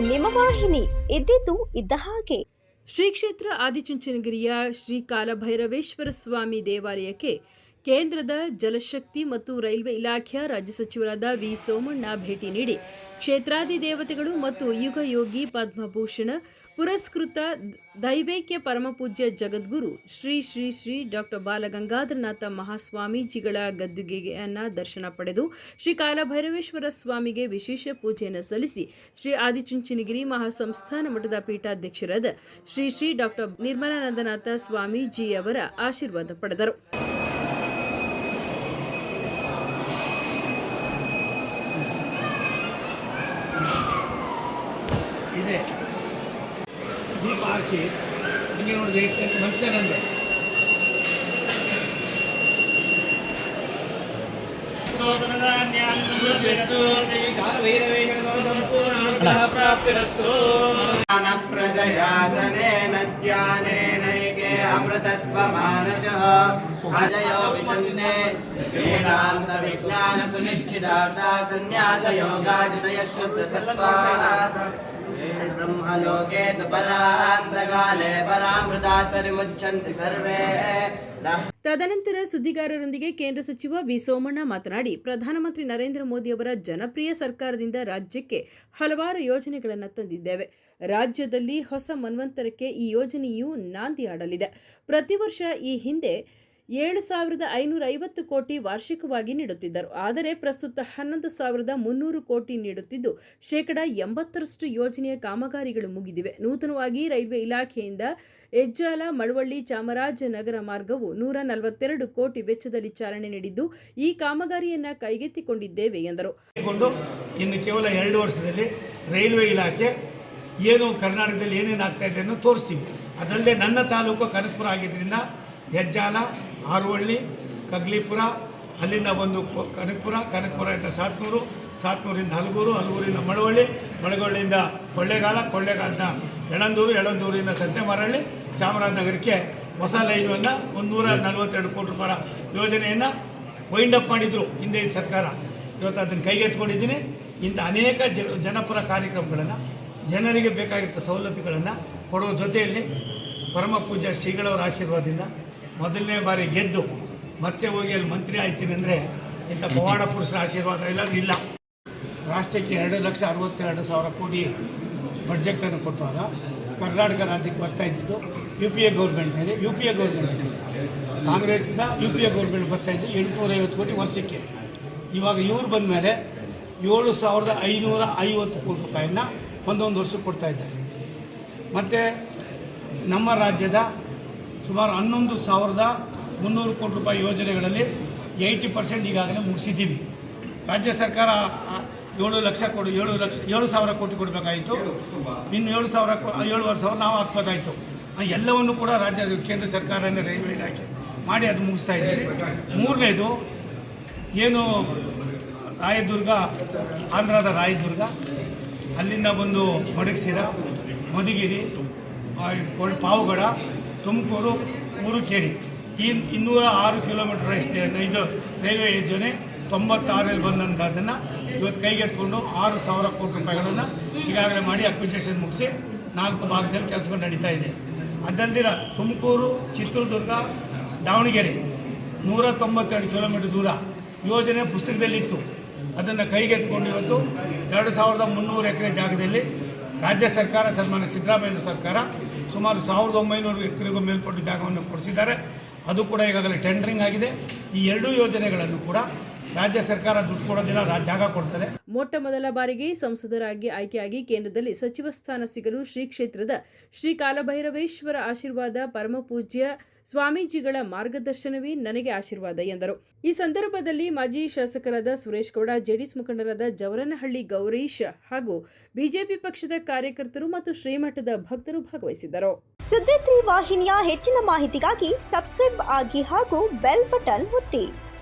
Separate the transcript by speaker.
Speaker 1: ನಿಮ್ಮ ವಾಹಿನಿ ಇದ್ದಿದ್ದು ಇದ್ದ ಹಾಗೆ.
Speaker 2: ಶ್ರೀ ಕ್ಷೇತ್ರ ಆದಿಚುಂಚನಗಿರಿಯ ಶ್ರೀ ಕಾಲಭೈರವೇಶ್ವರ ಸ್ವಾಮಿ ದೇವಾಲಯಕ್ಕೆ ಕೇಂದ್ರದ ಜಲಶಕ್ತಿ ಮತ್ತು ರೈಲ್ವೆ ಇಲಾಖೆಯ ರಾಜ್ಯ ಸಚಿವರಾದ ವಿ ಸೋಮಣ್ಣ ಭೇಟಿ ನೀಡಿ ಕ್ಷೇತ್ರಾದಿ ದೇವತೆಗಳು ಮತ್ತು ಯುಗಯೋಗಿ ಪದ್ಮಭೂಷಣ, ಪುರಸ್ಕೃತ ದೈವೈಕ್ಯ ಪರಮಪೂಜ್ಯ ಜಗದ್ಗುರು, ಶ್ರೀ ಶ್ರೀ ಶ್ರೀ ಡಾಕ್ಟರ್ ಬಾಲಗಂಗಾಧರನಾಥ ಮಹಾಸ್ವಾಮೀಜಿಗಳ ಗದ್ದುಗೆಯನ್ನು ದರ್ಶನ ಪಡೆದು ಶ್ರೀ ಕಾಲಭೈರವೇಶ್ವರ ಸ್ವಾಮಿಗೆ ವಿಶೇಷ ಪೂಜೆಯನ್ನು ಸಲ್ಲಿಸಿ ಶ್ರೀ ಆದಿಚುಂಚನಗಿರಿ ಮಹಾಸಂಸ್ಥಾನ ಮಠದ ಪೀಠಾಧ್ಯಕ್ಷರಾದ ಶ್ರೀ ಶ್ರೀ ಡಾಕ್ಟರ್ ನಿರ್ಮಲಾನಂದನಾಥ ಸ್ವಾಮೀಜಿಯವರ ಆಶೀರ್ವಾದ ಪಡೆದರು.
Speaker 3: ದೀಪ ಆರಿಸಿ ಹಿಂಗೆ ನೋಡಿದ್ರೆ ಮನುಷ್ಯನಂದೆ
Speaker 4: प्रदयातनेन ध्यानेनैके अमृतत्वमानसः अजयो विशन्ते वेदान्तविज्ञानसुनिश्चितार्था सन्न्यासयोगाजितयः शुद्धसत्त्वात् ब्रह्मलोके तु परान्तकाले परामृतात् परिमुच्यन्ति सर्वे नः
Speaker 2: ತದನಂತರ ಸುದ್ದಿಗಾರರೊಂದಿಗೆ ಕೇಂದ್ರ ಸಚಿವ ವಿ ಸೋಮಣ್ಣ ಮಾತನಾಡಿ ಪ್ರಧಾನಮಂತ್ರಿ ನರೇಂದ್ರ ಮೋದಿ ಅವರ ಜನಪ್ರಿಯ ಸರ್ಕಾರದಿಂದ ರಾಜ್ಯಕ್ಕೆ ಹಲವಾರು ಯೋಜನೆಗಳನ್ನು ತಂದಿದ್ದೇವೆ ರಾಜ್ಯದಲ್ಲಿ ಹೊಸ ಮನ್ವಂತರಕ್ಕೆ ಈ ಯೋಜನೆಯು ನಾಂದಿ ಆಡಲಿದೆ ಪ್ರತಿ ವರ್ಷ ಈ ಹಿಂದೆ ಏಳು ಸಾವಿರದ ಐನೂರ ಐವತ್ತು ಕೋಟಿ ವಾರ್ಷಿಕವಾಗಿ ನೀಡುತ್ತಿದ್ದರು. ಆದರೆ ಪ್ರಸ್ತುತ ಹನ್ನೊಂದು ಸಾವಿರದ ಮುನ್ನೂರು ಕೋಟಿ ನೀಡುತ್ತಿದ್ದು, ಶೇಕಡ ಎಂಬತ್ತರಷ್ಟು ಯೋಜನೆಯ ಕಾಮಗಾರಿಗಳು ಮುಗಿದಿವೆ. ನೂತನವಾಗಿ ರೈಲ್ವೆ ಇಲಾಖೆಯಿಂದ ಹೆಜ್ಜಾಲ, ಮಳವಳ್ಳಿ ಚಾಮರಾಜನಗರ ಮಾರ್ಗವು ನೂರ ನಲವತ್ತೆರಡು ಕೋಟಿ ವೆಚ್ಚದಲ್ಲಿ ಚಾಲನೆ ನೀಡಿದ್ದು, ಈ ಕಾಮಗಾರಿಯನ್ನ ಕೈಗೆತ್ತಿಕೊಂಡಿದ್ದೇವೆ, ಎಂದರು.
Speaker 3: ಇನ್ನು ಕೇವಲ ಎರಡು ವರ್ಷದಲ್ಲಿ ರೈಲ್ವೆ ಇಲಾಖೆ ಏನು ಕರ್ನಾಟಕದಲ್ಲಿ ಏನೇನು ಆಗ್ತಾ ಇದೆ ಅನ್ನೋ ತೋರಿಸ್ತೀವಿ. ಅದಲ್ಲದೆ ನನ್ನ ತಾಲೂಕು ಕನಕಪುರ ಆಗಿದ್ದರಿಂದ ಹೆಜ್ಜಾಲ ಹಾರುವಳ್ಳಿ ಕಗ್ಲಿಪುರ, ಅಲ್ಲಿಂದ ಬಂದು ಕನಕಪುರ ಕನಕಪುರ, ಕನಕಪುರದಿಂದ ಸಾತ್ನೂರು, ಸಾತ್ನೂರಿಂದ ಹಲಗೂರು, ಹಲಗೂರಿಂದ ಮಳವಳ್ಳಿ ಮಳವಳ್ಳಿಯಿಂದ ಕೊಳ್ಳೇಗಾಲ, ಕೊಳ್ಳೇಗಾಲದ ಎಳಂದೂರು ಎಳಂದೂರಿಂದ ಸತ್ಯಮಾರಳ್ಳಿ ಚಾಮರಾಜನಗರಕ್ಕೆ ಹೊಸ ಲೈನನ್ನು ಒಂದು ನೂರ ನಲವತ್ತೆರಡು ಕೋಟಿ ರೂಪಾಯಿ ಯೋಜನೆಯನ್ನು ವೈಂಡ್ ಅಪ್ ಮಾಡಿದರು ಹಿಂದೆ ಸರ್ಕಾರ. ಇವತ್ತು ಅದನ್ನು ಕೈಗೆತ್ಕೊಂಡಿದ್ದೀನಿ ಇಂಥ ಅನೇಕ ಜ, ಜನಪರ ಕಾರ್ಯಕ್ರಮಗಳನ್ನು, ಜನರಿಗೆ ಬೇಕಾಗಿರ್ತ ಸವಲತ್ತುಗಳನ್ನು ಕೊಡೋ ಜೊತೆಯಲ್ಲಿ ಪರಮ ಪೂಜ್ಯ ಶ್ರೀಗಳವರ ಆಶೀರ್ವಾದದಿಂದ ಮೊದಲನೇ ಬಾರಿ ಗೆದ್ದು ಮತ್ತೆ ಹೋಗಿ ಅಲ್ಲಿ ಮಂತ್ರಿ ಆಯ್ತೀನಿ ಅಂದರೆ ಇಂಥ ಪವಾಡ ಪುರುಷರ ಆಶೀರ್ವಾದ ಇಲ್ಲಾಂದ್ರೆ ಇಲ್ಲ. ರಾಷ್ಟ್ರಕ್ಕೆ ಎರಡು ಲಕ್ಷ ಅರವತ್ತೆರಡು ಸಾವಿರ ಕೋಟಿ ಬಡ್ಜೆಟನ್ನು ಕೊಟ್ಟಾಗ ಕರ್ನಾಟಕ ರಾಜ್ಯಕ್ಕೆ ಬರ್ತಾ ಇದ್ದಿದ್ದು ಯು ಪಿ ಎ ಗೌರ್ಮೆಂಟ್ನಲ್ಲಿ ಯು ಪಿ ಎ ಗೌರ್ಮೆಂಟ್ನಲ್ಲಿ ಕಾಂಗ್ರೆಸ್ಸಿಂದ ಯು ಪಿ ಎ ಗೌರ್ಮೆಂಟ್ ಬರ್ತಾ ಇದ್ದು ಎಂಟುನೂರೈವತ್ತು ಕೋಟಿ ವರ್ಷಕ್ಕೆ. ಇವಾಗ ಇವ್ರು ಬಂದ ಮೇಲೆ ಏಳು ಸಾವಿರದ ಐನೂರ ಐವತ್ತು ಕೋಟಿ ರೂಪಾಯಿನ ಒಂದೊಂದು ವರ್ಷಕ್ಕೆ ಕೊಡ್ತಾ ಇದ್ದಾರೆ. ಮತ್ತು ನಮ್ಮ ರಾಜ್ಯದ ಸುಮಾರು ಹನ್ನೊಂದು ಸಾವಿರದ ಮುನ್ನೂರು ಕೋಟಿ ರೂಪಾಯಿ ಯೋಜನೆಗಳಲ್ಲಿ ಏಯ್ಟಿ ಪರ್ಸೆಂಟ್ ಈಗಾಗಲೇ ಮುಗಿಸಿದ್ದೀವಿ. ರಾಜ್ಯ ಸರ್ಕಾರ ಏಳು ಲಕ್ಷ ಕೊಡು ಏಳು ಲಕ್ಷ, ಏಳು ಸಾವಿರ ಕೋಟಿ ಕೊಡಬೇಕಾಯಿತು. ಇನ್ನು ಏಳು ಸಾವಿರ ಏಳುವರೆ ಸಾವಿರ ನಾವು ಹಾಕ್ಬೇಕಾಯಿತು. ಎಲ್ಲವನ್ನು ಕೂಡ ರಾಜ್ಯ, ಕೇಂದ್ರ ಸರ್ಕಾರನೇ ರೈಲ್ವೆ ಇಲಾಖೆ ಮಾಡಿ ಅದು ಮುಗಿಸ್ತಾ ಇದ್ದೀವಿ. ಮೂರನೇದು ಏನು ರಾಯದುರ್ಗ, ಆಂಧ್ರದ ರಾಯದುರ್ಗ, ಅಲ್ಲಿಂದ ಬಂದು ಮಡಗಸಿರ ಮಧುಗಿರಿ ಪಾವಗಡ ತುಮಕೂರು ಮೂರುಕೇರಿ ಈ ಇನ್ನೂರ ಆರು ಕಿಲೋಮೀಟರ್ ರಸ್ತೆ ಇದು ರೈಲ್ವೆ ಯೋಜನೆ ತೊಂಬತ್ತಾರಲ್ಲಿ ಬಂದಂಥದ್ದನ್ನು ಇವತ್ತು ಕೈಗೆತ್ಕೊಂಡು ಆರು ಸಾವಿರ ಕೋಟಿ ರೂಪಾಯಿಗಳನ್ನು ಈಗಾಗಲೇ ಮಾಡಿ ಅಕ್ವಿಜೇಷನ್ ಮುಗಿಸಿ ನಾಲ್ಕು ಭಾಗದಲ್ಲಿ ಕೆಲಸಗಳು ನಡೀತಾ ಇದೆ. ಅದಲ್ದಿರ ತುಮಕೂರು ಚಿತ್ರದುರ್ಗ ದಾವಣಗೆರೆ ನೂರ ತೊಂಬತ್ತೆರಡು ಕಿಲೋಮೀಟರ್ ದೂರ ಯೋಜನೆ ಪುಸ್ತಕದಲ್ಲಿತ್ತು. ಅದನ್ನು ಕೈಗೆತ್ಕೊಂಡು ಇವತ್ತು ಎರಡು ಸಾವಿರದ ಮುನ್ನೂರು ಎಕರೆ ಜಾಗದಲ್ಲಿ ರಾಜ್ಯ ಸರ್ಕಾರ ಸನ್ಮಾನ್ಯ ಸಿದ್ದರಾಮಯ್ಯ ಸರ್ಕಾರ ಸುಮಾರು ಸಾವಿರದ ಒಂಬೈನೂರು ಎಕರೆಗೂ ಮೇಲ್ಪಟ್ಟು ಜಾಗವನ್ನು ಕೊಡಿಸಿದ್ದಾರೆ. ಅದು ಕೂಡ ಈಗಾಗಲೇ ಟೆಂಡರಿಂಗ್ ಆಗಿದೆ. ಈ ಎರಡೂ ಯೋಜನೆಗಳನ್ನು ಕೂಡ ರಾಜ್ಯ ಸರ್ಕಾರ ದುಡ್ಡು ಕೊಡೋದಿಲ್ಲ ಜಾಗ ಕೊಡ್ತದೆ.
Speaker 2: ಮೊಟ್ಟ ಮೊದಲ ಬಾರಿಗೆ ಸಂಸದರಾಗಿ ಆಯ್ಕೆಯಾಗಿ ಕೇಂದ್ರದಲ್ಲಿ ಸಚಿವ ಸ್ಥಾನ ಸಿಗಲು ಶ್ರೀ ಕ್ಷೇತ್ರದ ಶ್ರೀ ಕಾಲಭೈರವೇಶ್ವರ ಆಶೀರ್ವಾದ, ಪರಮಪೂಜ್ಯ ಸ್ವಾಮೀಜಿಗಳ ಮಾರ್ಗದರ್ಶನವೇ ನನಗೆ ಆಶೀರ್ವಾದ ಎಂದರು. ಈ ಸಂದರ್ಭದಲ್ಲಿ ಮಾಜಿ ಶಾಸಕರಾದ ಸುರೇಶ್ ಗೌಡ, ಜೆಡಿಎಸ್ ಮುಖಂಡರಾದ ಜವರನಹಳ್ಳಿ ಗೌರೀಶ್ ಹಾಗೂ ಬಿಜೆಪಿ ಪಕ್ಷದ ಕಾರ್ಯಕರ್ತರು ಮತ್ತು ಶ್ರೀಮಠದ ಭಕ್ತರು ಭಾಗವಹಿಸಿದ್ದರು.
Speaker 1: ಸುದ್ದಿ ವಾಹಿನಿಯ ಹೆಚ್ಚಿನ ಮಾಹಿತಿಗಾಗಿ ಸಬ್ಸ್ಕ್ರೈಬ್ ಆಗಿ ಹಾಗೂ ಬೆಲ್ ಬಟನ್ ಒತ್ತಿ.